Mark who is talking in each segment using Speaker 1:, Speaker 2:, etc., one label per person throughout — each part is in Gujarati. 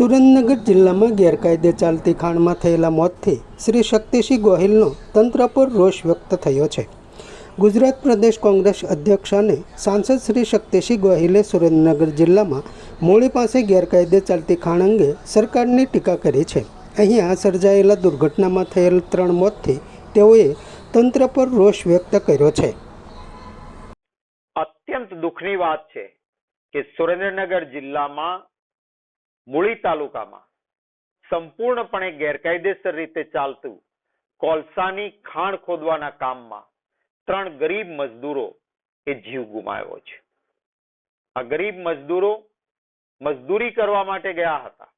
Speaker 1: સુરેન્દ્રનગર જિલ્લામાં ગેરકાયદે ચાલતી ખાણમાં થયેલા મોતથી શ્રી શક્તિસિંહ ગોહિલનો તંત્ર પર રોષ વ્યક્ત થયો છે. ગુજરાત પ્રદેશ કોંગ્રેસ અધ્યક્ષ અને સાંસદ શ્રી શક્તિસિંહ ગોહિલે સુરેન્દ્રનગર જિલ્લામાં મૂળી પાસે ગેરકાયદે ચાલતી ખાણ અંગે સરકારની ટીકા કરી છે. અહીંયા સર્જાયેલા દુર્ઘટનામાં થયેલ ત્રણ મોતથી તેઓએ તંત્ર પર રોષ વ્યક્ત કર્યો છે.
Speaker 2: અત્યંત દુઃખની વાત છે કે સુરેન્દ્રનગર જિલ્લામાં મૂળી તાલુકામાં સંપૂર્ણપણે ગેરકાયદેસર રીતે ચાલતું કોલસાની ખાણ ખોદવાના કામમાં ત્રણ ગરીબ મજદૂરો એ જીવ ગુમાવ્યો છે. આ ગરીબ મજદૂરો મજદૂરી કરવા માટે ગયા હતા.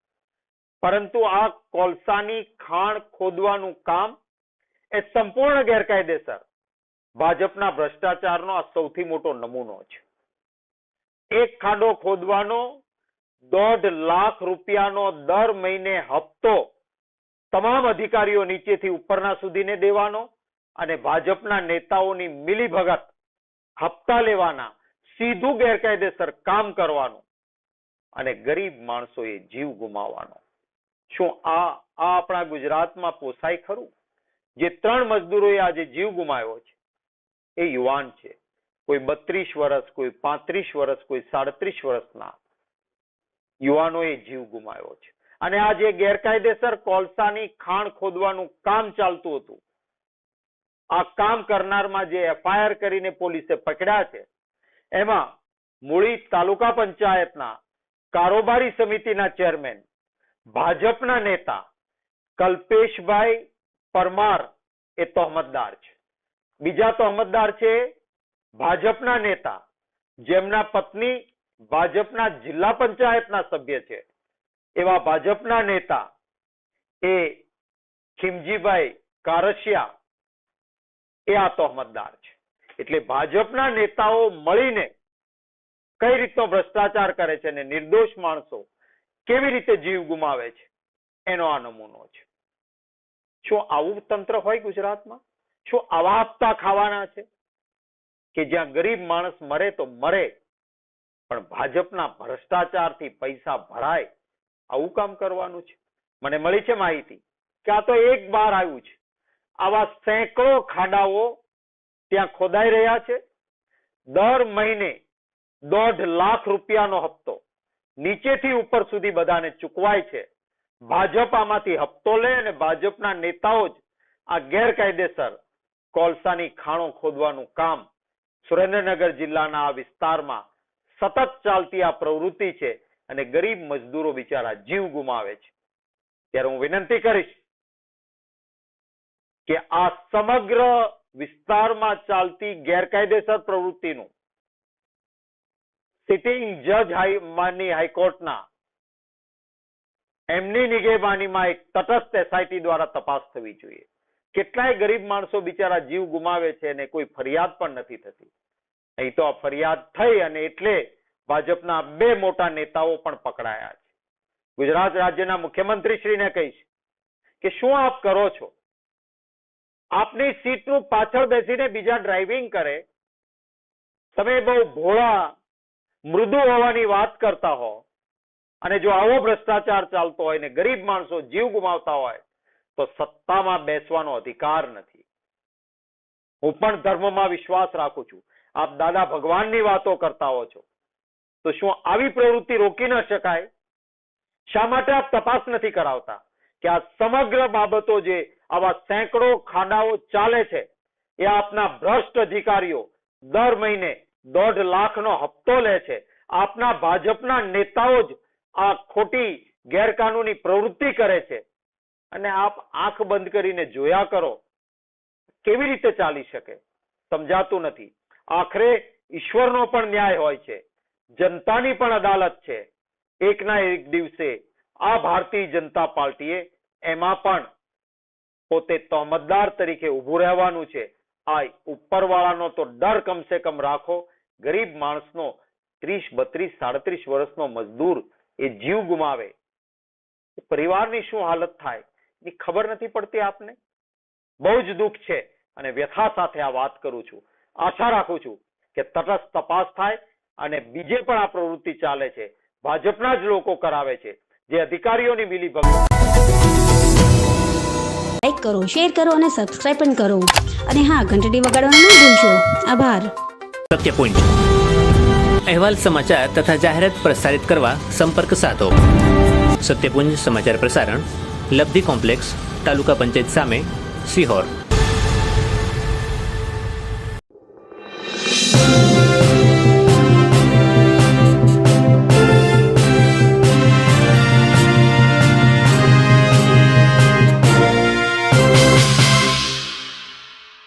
Speaker 2: પરંતુ આ કોલસાની ખાણ ખોદવાનું કામ એ સંપૂર્ણ ગેરકાયદેસર. ભાજપના ભ્રષ્ટાચારનો આ સૌથી મોટો નમૂનો છે. એક ખાડો ખોદવાનો દોઢ લાખ રૂપિયાનો દર મહિને હપ્તો તમામ અધિકારીઓ નીચેથી ઉપરના સુધીને દેવાનો અને ભાજપના નેતાઓની મિલીભગત હપ્તા લેવાના સીધું ગેરકાયદેસર કામ કરવાનું અને ગરીબ માણસોએ જીવ ગુમાવવાનો. શું આ આ આપણા ગુજરાતમાં પોસાય ખરું? જે ત્રણ મજદૂરોએ આજે જીવ ગુમાવ્યો છે, એ યુવાન છે. કોઈ બત્રીસ વર્ષ, કોઈ પાંત્રીસ વર્ષ, કોઈ સાડત્રીસ વર્ષના યુવાનોએ જીવ ગુમાવ્યો છે. અને આ જે ગેરકાયદેસર કોલસાની ખાણ ખોદવાનું કામ ચાલતું હતું, આ કામ કરનારમાં જે એફઆઈઆર કરીને પોલીસે પકડ્યા છે, એમાં મૂળી તાલુકા પંચાયતના કારોબારી સમિતિના ચેરમેન, ભાજપના નેતા કલ્પેશભાઈ પરમાર એ તોહમતદાર છે. બીજા તોહમતદાર છે ભાજપના નેતા, જેમના પત્ની ભાજપના જિલ્લા પંચાયતના સભ્ય છે. એવા ભાજપના નેતા એ ખીમજીભાઈ કારશિયા એ આ તોહમતદાર છે. એટલે ભાજપના નેતાઓ મળીને કઈ રીતનો ભ્રષ્ટાચાર કરે છે અને નિર્દોષ માણસો કેવી રીતે જીવ ગુમાવે છે, એનો આ નમૂનો છે. શું આવું તંત્ર હોય ગુજરાતમાં? શું આવા હપ્તા ખાવાના છે? કે જ્યાં ગરીબ માણસ મરે તો મરે પણ ભાજપના ભ્રષ્ટાચારથી પૈસા ભરાય, આવું કામ કરવાનું છે? મને મળી છે માહિતી કે આ તો એક બાર આવ્યું છે. આવા સેંકડો ખાડાઓ ત્યાં ખોદાઈ રહ્યા છે. દર મહિને દોઢ લાખ રૂપિયાનો હપ્તો નીચેથી ઉપર સુધી બધાને ચૂકવાય છે. ભાજપ આમાંથી હપ્તો લે અને ભાજપના નેતાઓ જ આ ગેરકાયદેસર કોલસાની ખાણો ખોદવાનું કામ સુરેન્દ્રનગર જિલ્લાના આ વિસ્તારમાં સતત ચાલતી આ પ્રવૃત્તિ છે અને ગરીબ મજદૂરો બિચારા જીવ ગુમાવે છે. ત્યારે હું વિનંતી કરીશ કે આ સમગ્ર વિસ્તારમાં ચાલતી ગેરકાયદેસર પ્રવૃત્તિનું સિટિંગ જજ હાઈ માની હાઈકોર્ટના એમની નિગેબાનીમાં એક તટસ્થ એસઆઈટી દ્વારા તપાસ થવી જોઈએ. કેટલાય ગરીબ માણસો બિચારા જીવ ગુમાવે છે અને કોઈ ફરિયાદ પણ નથી થતી. અહીં તો આ ફરિયાદ થઈ અને એટલે ભાજપના બે મોટા નેતાઓ પણ પકડાયા છે. ગુજરાત રાજ્યના મુખ્યમંત્રીશ્રીને કહીશ કે શું આપ કરો છો? આપની સીટનું પાછળ બેસીને બીજા ડ્રાઇવિંગ કરે. તમે બહુ ભોળા, મૃદુ હોવાની વાત કરતા હો. અને જો આવો ભ્રષ્ટાચાર ચાલતો હોય ને ગરીબ માણસો જીવ ગુમાવતા હોય, તો સત્તામાં બેસવાનો અધિકાર નથી. હું પણ ધર્મમાં વિશ્વાસ રાખું છું. આપ દાદા ભગવાનની વાતો કરતા હો છો. તો શું આવી પ્રવૃત્તિ રોકી ન શકાય? શા માટે આપ તપાસ નથી કરાવતા કે આ સમગ્ર બાબતો જે આવા સેંકડો ખાડાઓ ચાલે છે, એ આપના ભ્રષ્ટ અધિકારીઓ દર મહિને દોઢ લાખનો હપ્તો લે છે. આપના ભાજપના નેતાઓ જ આ ખોટી ગેરકાનૂની પ્રવૃત્તિ કરે છે. અને આપ આંખ બંધ કરીને જોયા કરો, કેવી રીતે ચાલી શકે? સમજાતું નથી. આખરે ઈશ્વરનો પણ ન્યાય હોય છે. જનતાની પણ અદાલત છે. એકના એક દિવસે આ ભારતીય જનતા પાર્ટીએ એમાં પણ પોતે તહોમતદાર તરીકે ઊભું રહેવાનું છે. આ ઉપરવાળાનો તો ડર કમસે કમ રાખો. ગરીબ માણસનો ત્રીસ, બત્રીસ, સાડત્રીસ વર્ષનો મજદૂર એ જીવ ગુમાવે. પરિવારની શું હાલત થાય? એની ખબર નથી પડતી આપને? બહુ જ દુઃખ છે. અને વ્યથા સાથે આ વાત કરું છું. આશા રાખું છું કે તટસ્થ તપાસ થાય અને બીજે પણ આ પ્રવૃત્તિ ચાલે છે. ભાજપના જ લોકો કરાવે છે. જે અધિકારીઓની મિલીભગત
Speaker 3: લાઈક કરો શેર કરો અને સબસ્ક્રાઇબ પણ કરો. અને હા ઘંટડી વગાડવાનું ન ભૂલશો. આભાર.
Speaker 4: સત્ય પોઈન્ટ અહેવાલ સમાચાર તથા જાહેરાત પ્રસારિત કરવા સંપર્ક સાધો. સત્યપુંજ સમાચાર પ્રસારણ લબ્ધિ કોમ્પ્લેક્સ તાલુકા પંચાયત સામે સિહોર